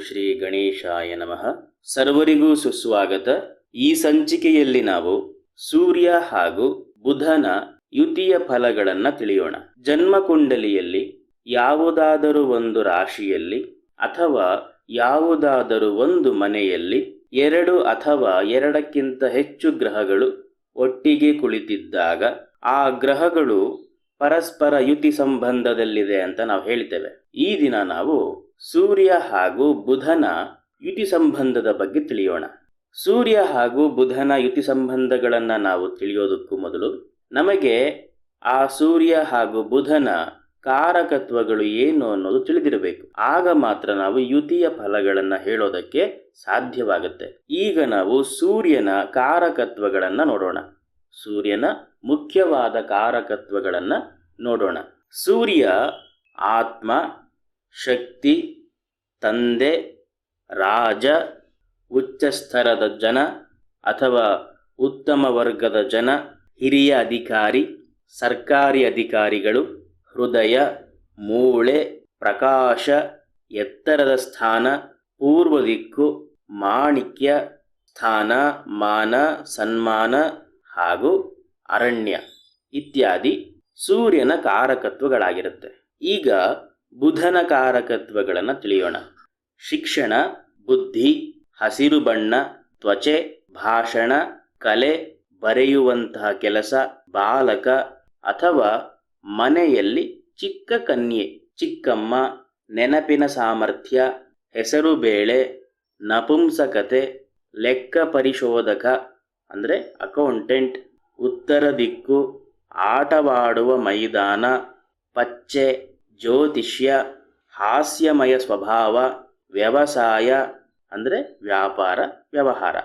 ಶ್ರೀ ಗಣೇಶಾಯ ನಮಃ. ಸರ್ವರಿಗೂ ಸುಸ್ವಾಗತ. ಈ ಸಂಚಿಕೆಯಲ್ಲಿ ನಾವು ಸೂರ್ಯ ಹಾಗೂ ಬುಧನ ಯುತಿಯ ಫಲಗಳನ್ನು ತಿಳಿಯೋಣ. ಜನ್ಮಕುಂಡಲಿಯಲ್ಲಿ ಯಾವುದಾದರೂ ಒಂದು ರಾಶಿಯಲ್ಲಿ ಅಥವಾ ಯಾವುದಾದರೂ ಒಂದು ಮನೆಯಲ್ಲಿ ಎರಡು ಅಥವಾ ಎರಡಕ್ಕಿಂತ ಹೆಚ್ಚು ಗ್ರಹಗಳು ಒಟ್ಟಿಗೆ ಕುಳಿತಿದ್ದಾಗ ಆ ಗ್ರಹಗಳು ಪರಸ್ಪರ ಯುತಿ ಸಂಬಂಧದಲ್ಲಿದೆ ಅಂತ ನಾವು ಹೇಳ್ತೇವೆ. ಈ ದಿನ ನಾವು ಸೂರ್ಯ ಹಾಗೂ ಬುಧನ ಯುತಿ ಸಂಬಂಧದ ಬಗ್ಗೆ ತಿಳಿಯೋಣ. ಸೂರ್ಯ ಹಾಗೂ ಬುಧನ ಯುತಿ ಸಂಬಂಧಗಳನ್ನು ನಾವು ತಿಳಿಯೋದಕ್ಕೂ ಮೊದಲು ನಮಗೆ ಆ ಸೂರ್ಯ ಹಾಗೂ ಬುಧನ ಕಾರಕತ್ವಗಳು ಏನು ಅನ್ನೋದು ತಿಳಿದಿರಬೇಕು. ಆಗ ಮಾತ್ರ ನಾವು ಯುತಿಯ ಫಲಗಳನ್ನು ಹೇಳೋದಕ್ಕೆ ಸಾಧ್ಯವಾಗುತ್ತೆ. ಈಗ ನಾವು ಸೂರ್ಯನ ಕಾರಕತ್ವಗಳನ್ನು ನೋಡೋಣ. ಸೂರ್ಯನ ಮುಖ್ಯವಾದ ಕಾರಕತ್ವಗಳನ್ನು ನೋಡೋಣ. ಸೂರ್ಯ ಆತ್ಮ ಶಕ್ತಿ, ತಂದೆ, ರಾಜ ಉಚ್ಚಸ್ತರದ ಜನ ಅಥವಾ ಉತ್ತಮ ವರ್ಗದ ಜನ, ಹಿರಿಯ ಅಧಿಕಾರಿ, ಸರ್ಕಾರಿ ಅಧಿಕಾರಿಗಳು, ಹೃದಯ, ಮೂಳೆ, ಪ್ರಕಾಶ, ಎತ್ತರದ ಸ್ಥಾನ, ಪೂರ್ವ ದಿಕ್ಕು, ಮಾಣಿಕ್ಯ, ಸ್ಥಾನ, ಮಾನ, ಸನ್ಮಾನ ಹಾಗೂ ಅರಣ್ಯ ಇತ್ಯಾದಿ ಸೂರ್ಯನ ಕಾರಕತ್ವಗಳಾಗಿರುತ್ತೆ. ಈಗ ಬುಧನ ಕಾರಕತ್ವಗಳನ್ನು ತಿಳಿಯೋಣ. ಶಿಕ್ಷಣ, ಬುದ್ಧಿ, ಹಸಿರು ಬಣ್ಣ, ತ್ವಚೆ, ಭಾಷಣ, ಕಲೆ, ಬರೆಯುವಂತಹ ಕೆಲಸ, ಬಾಲಕ ಅಥವಾ ಮನೆಯಲ್ಲಿ ಚಿಕ್ಕ ಕನ್ಯೆ, ಚಿಕ್ಕಮ್ಮ, ನೆನಪಿನ ಸಾಮರ್ಥ್ಯ, ಹೆಸರು ಬೇಳೆ, ನಪುಂಸಕತೆ, ಲೆಕ್ಕ ಪರಿಶೋಧಕ, ಅಂದರೆ ಅಕೌಂಟೆಂಟ್ ಉತ್ತರ ದಿಕ್ಕು, ಆಟವಾಡುವ ಮೈದಾನ, ಪಚ್ಚೆ ಜ್ಯೋತಿಷ್ಯ, ಹಾಸ್ಯಮಯ ಸ್ವಭಾವ, ವ್ಯವಸಾಯ ಅಂದರೆ ವ್ಯಾಪಾರ, ವ್ಯವಹಾರ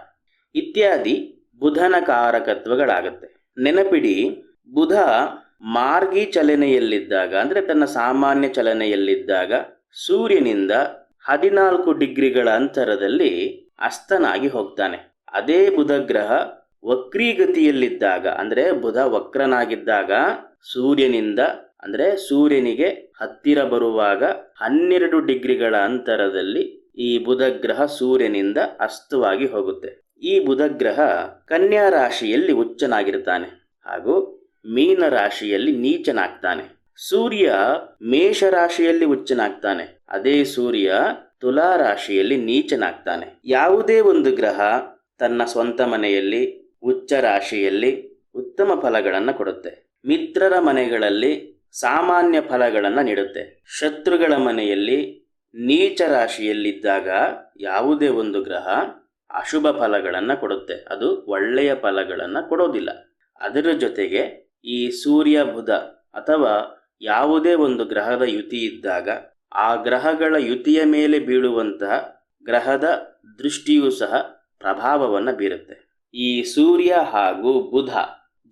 ಇತ್ಯಾದಿ ಬುಧನ ಕಾರಕತ್ವಗಳಾಗುತ್ತೆ ನೆನಪಿಡಿ, ಬುಧ ಮಾರ್ಗಿ ಚಲನೆಯಲ್ಲಿದ್ದಾಗ ಅಂದರೆ ತನ್ನ ಸಾಮಾನ್ಯ ಚಲನೆಯಲ್ಲಿದ್ದಾಗ ಸೂರ್ಯನಿಂದ ಹದಿನಾಲ್ಕು ಡಿಗ್ರಿಗಳ ಅಂತರದಲ್ಲಿ ಅಸ್ತನಾಗಿ ಹೋಗ್ತಾನೆ. ಅದೇ ಬುಧ ಗ್ರಹ ವಕ್ರೀಗತಿಯಲ್ಲಿದ್ದಾಗ ಅಂದರೆ ಬುಧ ವಕ್ರನಾಗಿದ್ದಾಗ ಸೂರ್ಯನಿಂದ ಅಂದರೆ ಸೂರ್ಯನಿಗೆ ಹತ್ತಿರ ಬರುವಾಗ ಹನ್ನೆರಡು ಡಿಗ್ರಿಗಳ ಅಂತರದಲ್ಲಿ ಈ ಬುಧ ಗ್ರಹ ಸೂರ್ಯನಿಂದ ಅಸ್ತವಾಗಿ ಹೋಗುತ್ತೆ. ಈ ಬುಧ ಗ್ರಹ ಕನ್ಯಾ ರಾಶಿಯಲ್ಲಿ ಉಚ್ಚನಾಗಿರ್ತಾನೆ ಹಾಗೂ ಮೀನ ರಾಶಿಯಲ್ಲಿ ನೀಚನಾಗ್ತಾನೆ. ಸೂರ್ಯ ಮೇಷ ರಾಶಿಯಲ್ಲಿ ಉಚ್ಚನಾಗ್ತಾನೆ ಅದೇ ಸೂರ್ಯ ತುಲಾ ರಾಶಿಯಲ್ಲಿ ನೀಚನಾಗ್ತಾನೆ. ಯಾವುದೇ ಒಂದು ಗ್ರಹ ತನ್ನ ಸ್ವಂತ ಮನೆಯಲ್ಲಿ ಉಚ್ಚ ರಾಶಿಯಲ್ಲಿ ಉತ್ತಮ ಫಲಗಳನ್ನು ಕೊಡುತ್ತೆ. ಮಿತ್ರರ ಮನೆಗಳಲ್ಲಿ ಸಾಮಾನ್ಯ ಫಲಗಳನ್ನು ನೀಡುತ್ತೆ. ಶತ್ರುಗಳ ಮನೆಯಲ್ಲಿ ನೀಚ ರಾಶಿಯಲ್ಲಿದ್ದಾಗ ಯಾವುದೇ ಒಂದು ಗ್ರಹ ಅಶುಭ ಫಲಗಳನ್ನು ಕೊಡುತ್ತೆ. ಅದು ಒಳ್ಳೆಯ ಫಲಗಳನ್ನು ಕೊಡೋದಿಲ್ಲ. ಅದರ ಜೊತೆಗೆ ಈ ಸೂರ್ಯ, ಬುಧ ಅಥವಾ ಯಾವುದೇ ಒಂದು ಗ್ರಹದ ಯುತಿ ಇದ್ದಾಗ ಆ ಗ್ರಹಗಳ ಯುತಿಯ ಮೇಲೆ ಬೀಳುವಂತಹ ಗ್ರಹದ ದೃಷ್ಟಿಯೂ ಸಹ ಪ್ರಭಾವವನ್ನು ಬೀರುತ್ತೆ. ಈ ಸೂರ್ಯ ಹಾಗೂ ಬುಧ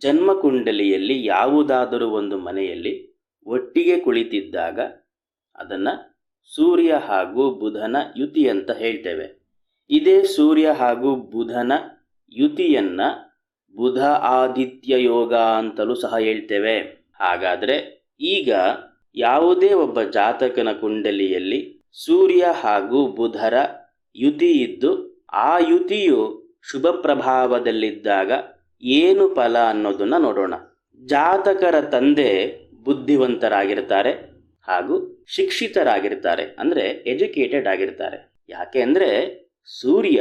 ಜನ್ಮಕುಂಡಲಿಯಲ್ಲಿ ಯಾವುದಾದರೂ ಒಂದು ಮನೆಯಲ್ಲಿ ಒಟ್ಟಿಗೆ ಕುಳಿತಿದ್ದಾಗ ಅದನ್ನು ಸೂರ್ಯ ಹಾಗೂ ಬುಧನ ಯುತಿ ಅಂತ ಹೇಳ್ತೇವೆ. ಇದೇ ಸೂರ್ಯ ಹಾಗೂ ಬುಧನ ಯುತಿಯನ್ನ ಬುಧ ಆದಿತ್ಯ ಯೋಗ ಅಂತಲೂ ಸಹ ಹೇಳ್ತೇವೆ. ಹಾಗಾದರೆ ಈಗ ಯಾವುದೇ ಒಬ್ಬ ಜಾತಕನ ಕುಂಡಲಿಯಲ್ಲಿ ಸೂರ್ಯ ಹಾಗೂ ಬುಧರ ಯುತಿ ಇದ್ದು ಆ ಯುತಿಯು ಶುಭ ಪ್ರಭಾವದಲ್ಲಿದ್ದಾಗ ಏನು ಫಲ ಅನ್ನೋದನ್ನು ನೋಡೋಣ. ಜಾತಕರ ತಂದೆ ಬುದ್ಧಿವಂತರಾಗಿರ್ತಾರೆ ಹಾಗೂ ಶಿಕ್ಷಿತರಾಗಿರ್ತಾರೆ, ಅಂದರೆ ಎಜುಕೇಟೆಡ್ ಆಗಿರ್ತಾರೆ. ಯಾಕೆ ಅಂದರೆ ಸೂರ್ಯ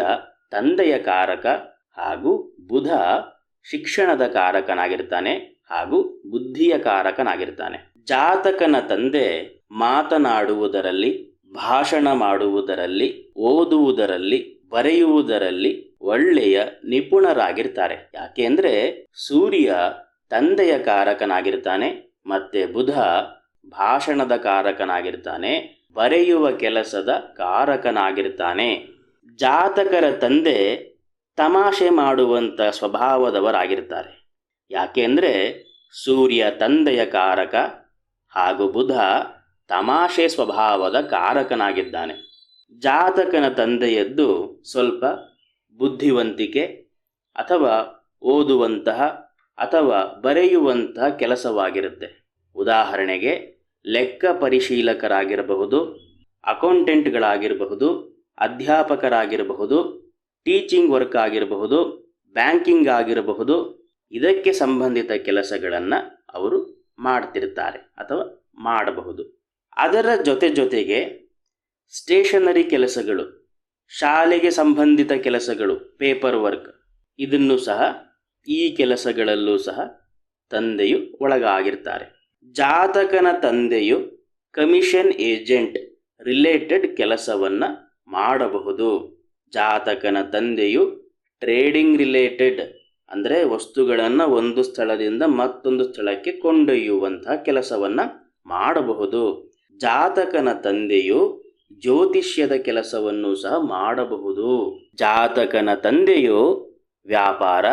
ತಂದೆಯ ಕಾರಕ ಹಾಗೂ ಬುಧ ಶಿಕ್ಷಣದ ಕಾರಕನಾಗಿರ್ತಾನೆ ಹಾಗೂ ಬುದ್ಧಿಯ ಕಾರಕನಾಗಿರ್ತಾನೆ. ಜಾತಕನ ತಂದೆ ಮಾತನಾಡುವುದರಲ್ಲಿ, ಭಾಷಣ ಮಾಡುವುದರಲ್ಲಿ, ಓದುವುದರಲ್ಲಿ, ಬರೆಯುವುದರಲ್ಲಿ ಒಳ್ಳೆಯ ನಿಪುಣರಾಗಿರ್ತಾರೆ. ಯಾಕೆ ಅಂದರೆ ಸೂರ್ಯ ತಂದೆಯ ಕಾರಕನಾಗಿರ್ತಾನೆ ಮತ್ತೆ ಬುಧ ಭಾಷಣದ ಕಾರಕನಾಗಿರ್ತಾನೆ, ಬರೆಯುವ ಕೆಲಸದ ಕಾರಕನಾಗಿರ್ತಾನೆ. ಜಾತಕರ ತಂದೆ ತಮಾಷೆ ಮಾಡುವಂಥ ಸ್ವಭಾವದವರಾಗಿರ್ತಾರೆ. ಯಾಕೆಂದರೆ ಸೂರ್ಯ ತಂದೆಯ ಕಾರಕ ಹಾಗೂ ಬುಧ ತಮಾಷೆ ಸ್ವಭಾವದ ಕಾರಕನಾಗಿದ್ದಾನೆ. ಜಾತಕನ ತಂದೆಯದ್ದು ಸ್ವಲ್ಪ ಬುದ್ಧಿವಂತಿಕೆ ಅಥವಾ ಓದುವಂತಹ ಅಥವಾ ಬರೆಯುವಂಥ ಕೆಲಸವಾಗಿರುತ್ತೆ. ಉದಾಹರಣೆಗೆ, ಲೆಕ್ಕ ಪರಿಶೀಲಕರಾಗಿರಬಹುದು, ಅಕೌಂಟೆಂಟ್ಗಳಾಗಿರಬಹುದು, ಅಧ್ಯಾಪಕರಾಗಿರಬಹುದು, ಟೀಚಿಂಗ್ ವರ್ಕ್ ಆಗಿರಬಹುದು, ಬ್ಯಾಂಕಿಂಗ್ ಆಗಿರಬಹುದು, ಇದಕ್ಕೆ ಸಂಬಂಧಿತ ಕೆಲಸಗಳನ್ನು ಅವರು ಮಾಡ್ತಿರ್ತಾರೆ ಅಥವಾ ಮಾಡಬಹುದು. ಅದರ ಜೊತೆ ಜೊತೆಗೆ, ಸ್ಟೇಷನರಿ ಕೆಲಸಗಳು, ಶಾಲೆಗೆ ಸಂಬಂಧಿತ ಕೆಲಸಗಳು, ಪೇಪರ್ ವರ್ಕ್, ಇದನ್ನು ಸಹ ಈ ಕೆಲಸಗಳಲ್ಲೂ ಸಹ ತಂದೆಯು ಒಳಗಾಗಿರ್ತಾರೆ. ಜಾತಕನ ತಂದೆಯು ಕಮಿಷನ್ ಏಜೆಂಟ್ ರಿಲೇಟೆಡ್ ಕೆಲಸವನ್ನು ಮಾಡಬಹುದು. ಜಾತಕನ ತಂದೆಯು ಟ್ರೇಡಿಂಗ್ ರಿಲೇಟೆಡ್ ಅಂದರೆ ವಸ್ತುಗಳನ್ನು ಒಂದು ಸ್ಥಳದಿಂದ ಮತ್ತೊಂದು ಸ್ಥಳಕ್ಕೆ ಕೊಂಡೊಯ್ಯುವಂತಹ ಕೆಲಸವನ್ನು ಮಾಡಬಹುದು. ಜಾತಕನ ತಂದೆಯು ಜ್ಯೋತಿಷ್ಯದ ಕೆಲಸವನ್ನು ಸಹ ಮಾಡಬಹುದು. ಜಾತಕನ ತಂದೆಯು ವ್ಯಾಪಾರ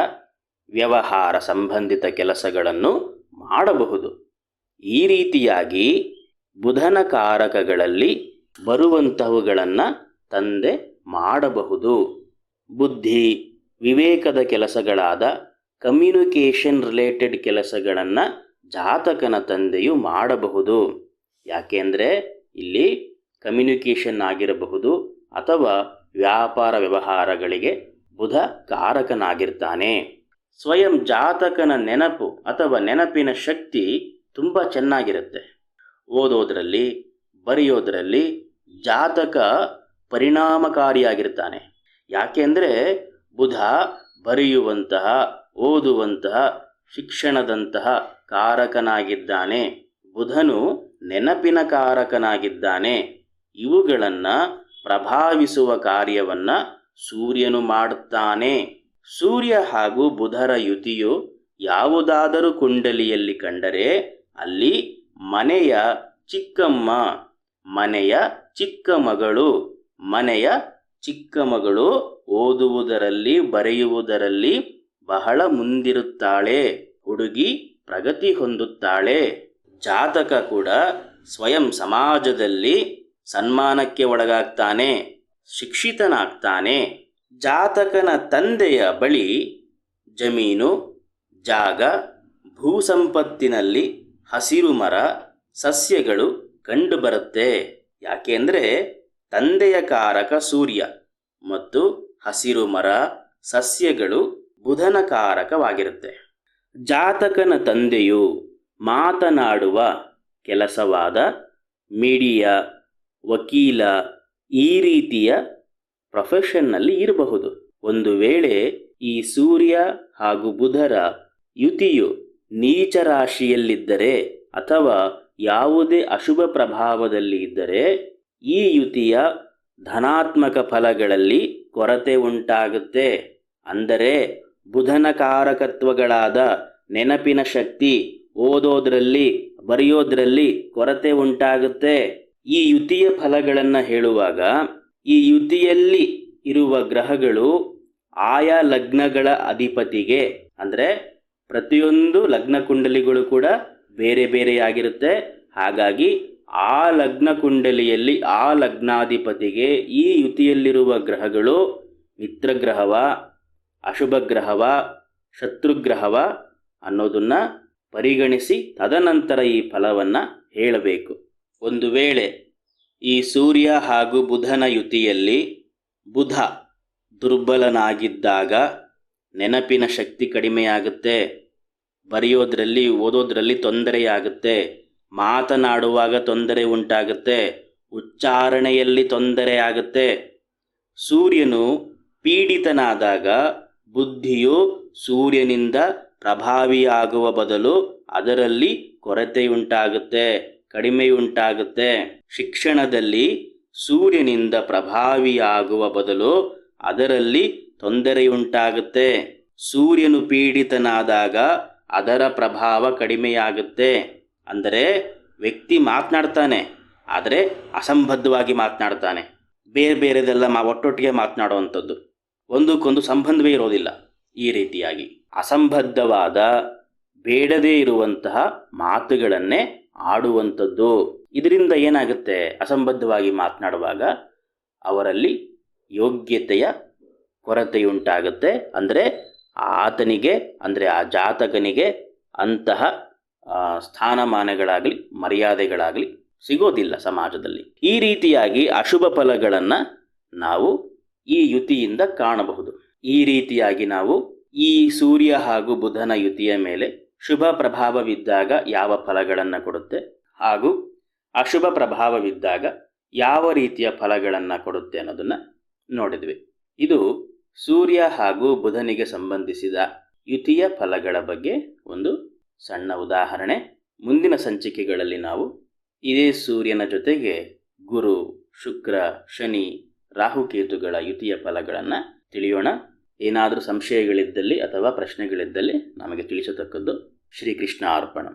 ವ್ಯವಹಾರ ಸಂಬಂಧಿತ ಕೆಲಸಗಳನ್ನು ಮಾಡಬಹುದು. ಈ ರೀತಿಯಾಗಿ ಬುಧನ ಕಾರಕಗಳಲ್ಲಿ ಬರುವಂತಹವುಗಳನ್ನು ತಂದೆ ಮಾಡಬಹುದು. ಬುದ್ಧಿ, ವಿವೇಕದ ಕೆಲಸಗಳಾದ ಕಮ್ಯುನಿಕೇಷನ್ ರಿಲೇಟೆಡ್ ಕೆಲಸಗಳನ್ನು ಜಾತಕನ ತಂದೆಯು ಮಾಡಬಹುದು. ಯಾಕೆಂದರೆ ಇಲ್ಲಿ ಕಮ್ಯುನಿಕೇಷನ್ ಆಗಿರಬಹುದು ಅಥವಾ ವ್ಯಾಪಾರ ವ್ಯವಹಾರಗಳಿಗೆ ಬುಧ ಕಾರಕನಾಗಿರ್ತಾನೆ. ಸ್ವಯಂ ಜಾತಕನ ನೆನಪು ಅಥವಾ ನೆನಪಿನ ಶಕ್ತಿ ತುಂಬ ಚೆನ್ನಾಗಿರುತ್ತೆ. ಓದೋದ್ರಲ್ಲಿ, ಬರೆಯೋದ್ರಲ್ಲಿ ಜಾತಕ ಪರಿಣಾಮಕಾರಿಯಾಗಿರ್ತಾನೆ. ಯಾಕೆಂದರೆ ಬುಧ ಬರೆಯುವಂತಹ, ಓದುವಂತಹ, ಶಿಕ್ಷಣದಂತಹ ಕಾರಕನಾಗಿದ್ದಾನೆ. ಬುಧನು ನೆನಪಿನ ಕಾರಕನಾಗಿದ್ದಾನೆ. ಇವುಗಳನ್ನು ಪ್ರಭಾವಿಸುವ ಕಾರ್ಯವನ್ನು ಸೂರ್ಯನು ಮಾಡುತ್ತಾನೆ. ಸೂರ್ಯ ಹಾಗೂ ಬುಧರ ಯುತಿಯು ಯಾವುದಾದರೂ ಕುಂಡಲಿಯಲ್ಲಿ ಕಂಡರೆ ಅಲ್ಲಿ ಮನೆಯ ಚಿಕ್ಕಮ್ಮ, ಮನೆಯ ಚಿಕ್ಕ ಮಗಳು, ಮನೆಯ ಚಿಕ್ಕ ಮಗಳು ಓದುವುದರಲ್ಲಿ, ಬರೆಯುವುದರಲ್ಲಿ ಬಹಳ ಮುಂದಿರುತ್ತಾಳೆ, ಹುಡುಗಿ ಪ್ರಗತಿ ಹೊಂದುತ್ತಾಳೆ. ಜಾತಕ ಕೂಡ ಸ್ವಯಂ ಸಮಾಜದಲ್ಲಿ ಸನ್ಮಾನಕ್ಕೆ ಒಳಗಾಗ್ತಾನೆ, ಶಿಕ್ಷಿತನಾಗ್ತಾನೆ. ಜಾತಕನ ತಂದೆಯ ಬಳಿ ಜಮೀನು, ಜಾಗ, ಭೂಸಂಪತ್ತಿನಲ್ಲಿ ಹಸಿರು ಮರ, ಸಸ್ಯಗಳು ಕಂಡುಬರುತ್ತೆ ಯಾಕೆಂದರೆ ತಂದೆಯ ಕಾರಕ ಸೂರ್ಯ ಮತ್ತು ಹಸಿರು ಮರ, ಸಸ್ಯಗಳು ಬುಧನ ಕಾರಕವಾಗಿರುತ್ತೆ. ಜಾತಕನ ತಂದೆಯು ಮಾತನಾಡುವ ಕೆಲಸವಾದ ಮೀಡಿಯಾ, ವಕೀಲ ಈ ರೀತಿಯ ಪ್ರೊಫೆಷನ್ನಲ್ಲಿ ಇರಬಹುದು. ಒಂದು ವೇಳೆ ಈ ಸೂರ್ಯ ಹಾಗೂ ಬುಧರ ಯುತಿಯು ನೀಚ ರಾಶಿಯಲ್ಲಿದ್ದರೆ ಅಥವಾ ಯಾವುದೇ ಅಶುಭ ಪ್ರಭಾವದಲ್ಲಿ ಇದ್ದರೆ, ಈ ಯುತಿಯ ಧನಾತ್ಮಕ ಫಲಗಳಲ್ಲಿ ಕೊರತೆ ಉಂಟಾಗುತ್ತೆ. ಅಂದರೆ ಬುಧನ ಕಾರಕತ್ವಗಳಾದ ನೆನಪಿನ ಶಕ್ತಿ ಓದೋದ್ರಲ್ಲಿ, ಬರೆಯೋದ್ರಲ್ಲಿ ಕೊರತೆ ಉಂಟಾಗುತ್ತೆ. ಈ ಯುತಿಯ ಫಲಗಳನ್ನು ಹೇಳುವಾಗ ಈ ಯುತಿಯಲ್ಲಿ ಇರುವ ಗ್ರಹಗಳು ಆಯಾ ಲಗ್ನಗಳ ಅಧಿಪತಿಗೆ, ಅಂದರೆ ಪ್ರತಿಯೊಂದು ಲಗ್ನ ಕುಂಡಲಿಗಳು ಕೂಡ ಬೇರೆ ಬೇರೆಯಾಗಿರುತ್ತೆ. ಹಾಗಾಗಿ ಆ ಲಗ್ನ ಕುಂಡಲಿಯಲ್ಲಿ ಆ ಲಗ್ನಾಧಿಪತಿಗೆ ಈ ಯುತಿಯಲ್ಲಿರುವ ಗ್ರಹಗಳು ಮಿತ್ರಗ್ರಹವ ಅಶುಭ ಗ್ರಹವ ಶತ್ರುಗ್ರಹವ ಅನ್ನೋದನ್ನು ಪರಿಗಣಿಸಿ ತದನಂತರ ಈ ಫಲವನ್ನು ಹೇಳಬೇಕು. ಒಂದು ವೇಳೆ ಈ ಸೂರ್ಯ ಹಾಗೂ ಬುಧನ ಯುತಿಯಲ್ಲಿ ಬುಧ ದುರ್ಬಲನಾಗಿದ್ದಾಗ ನೆನಪಿನ ಶಕ್ತಿ ಕಡಿಮೆಯಾಗುತ್ತೆ. ಬರೆಯೋದ್ರಲ್ಲಿ, ಓದೋದ್ರಲ್ಲಿ ತೊಂದರೆಯಾಗುತ್ತೆ. ಮಾತನಾಡುವಾಗ ತೊಂದರೆ ಉಂಟಾಗುತ್ತೆ. ಉಚ್ಚಾರಣೆಯಲ್ಲಿ ತೊಂದರೆ ಆಗುತ್ತೆ. ಸೂರ್ಯನು ಪೀಡಿತನಾದಾಗ ಬುದ್ಧಿಯು ಸೂರ್ಯನಿಂದ ಪ್ರಭಾವಿಯಾಗುವ ಬದಲು ಅದರಲ್ಲಿ ಕೊರತೆಯುಂಟಾಗುತ್ತೆ ಕಡಿಮೆಯುಂಟಾಗುತ್ತೆ. ಶಿಕ್ಷಣದಲ್ಲಿ ಸೂರ್ಯನಿಂದ ಪ್ರಭಾವಿಯಾಗುವ ಬದಲು ಅದರಲ್ಲಿ ತೊಂದರೆಯುಂಟಾಗುತ್ತೆ. ಸೂರ್ಯನು ಪೀಡಿತನಾದಾಗ ಅದರ ಪ್ರಭಾವ ಕಡಿಮೆಯಾಗುತ್ತೆ. ಅಂದರೆ ವ್ಯಕ್ತಿ ಮಾತನಾಡ್ತಾನೆ, ಆದರೆ ಅಸಂಬದ್ಧವಾಗಿ ಮಾತನಾಡ್ತಾನೆ. ಬೇರೆ ಬೇರೆದೆಲ್ಲ ಮಾ ಒಟ್ಟೊಟ್ಟಿಗೆ ಮಾತನಾಡುವಂಥದ್ದು. ಒಂದಕ್ಕೊಂದು ಸಂಬಂಧವೇ ಇರೋದಿಲ್ಲ. ಈ ರೀತಿಯಾಗಿ ಅಸಂಬದ್ಧವಾದ ಬೇಡದೇ ಇರುವಂತಹ ಮಾತುಗಳನ್ನೇ ಆಡುವಂಥದ್ದು. ಇದರಿಂದ ಏನಾಗುತ್ತೆ? ಅಸಂಬದ್ಧವಾಗಿ ಮಾತನಾಡುವಾಗ ಅವರಲ್ಲಿ ಯೋಗ್ಯತೆಯ ಕೊರತೆಯುಂಟಾಗುತ್ತೆ. ಅಂದರೆ ಆತನಿಗೆ, ಅಂದರೆ ಆ ಜಾತಕನಿಗೆ ಅಂತಹ ಸ್ಥಾನಮಾನಗಳಾಗಲಿ, ಮರ್ಯಾದೆಗಳಾಗಲಿ ಸಿಗೋದಿಲ್ಲ ಸಮಾಜದಲ್ಲಿ. ಈ ರೀತಿಯಾಗಿ ಅಶುಭ ಫಲಗಳನ್ನು ನಾವು ಈ ಯುತಿಯಿಂದ ಕಾಣಬಹುದು. ಈ ರೀತಿಯಾಗಿ ನಾವು ಈ ಸೂರ್ಯ ಹಾಗೂ ಬುಧನ ಯುತಿಯ ಮೇಲೆ ಶುಭ ಪ್ರಭಾವವಿದ್ದಾಗ ಯಾವ ಫಲಗಳನ್ನು ಕೊಡುತ್ತೆ? ಹಾಗೂ ಅಶುಭ ಪ್ರಭಾವವಿದ್ದಾಗ ಯಾವ ರೀತಿಯ ಫಲಗಳನ್ನು ಕೊಡುತ್ತೆ ಅನ್ನೋದನ್ನು ನೋಡಿದ್ವಿ. ಇದು ಸೂರ್ಯ ಹಾಗೂ ಬುಧನಿಗೆ ಸಂಬಂಧಿಸಿದ ಯುತಿಯ ಫಲಗಳ ಬಗ್ಗೆ ಒಂದು ಸಣ್ಣ ಉದಾಹರಣೆ. ಮುಂದಿನ ಸಂಚಿಕೆಗಳಲ್ಲಿ ನಾವು ಇದೇ ಸೂರ್ಯನ ಜೊತೆಗೆ ಗುರು, ಶುಕ್ರ, ಶನಿ ರಾಹುಕೇತುಗಳ ಯುತಿಯ ಫಲಗಳನ್ನು ತಿಳಿಯೋಣ. ಏನಾದರೂ ಸಂಶಯಗಳಿದ್ದಲ್ಲಿ ಅಥವಾ ಪ್ರಶ್ನೆಗಳಿದ್ದಲ್ಲಿ ನಮಗೆ ತಿಳಿಸತಕ್ಕದ್ದು ಶ್ರೀಕೃಷ್ಣ ಅರ್ಪಣ.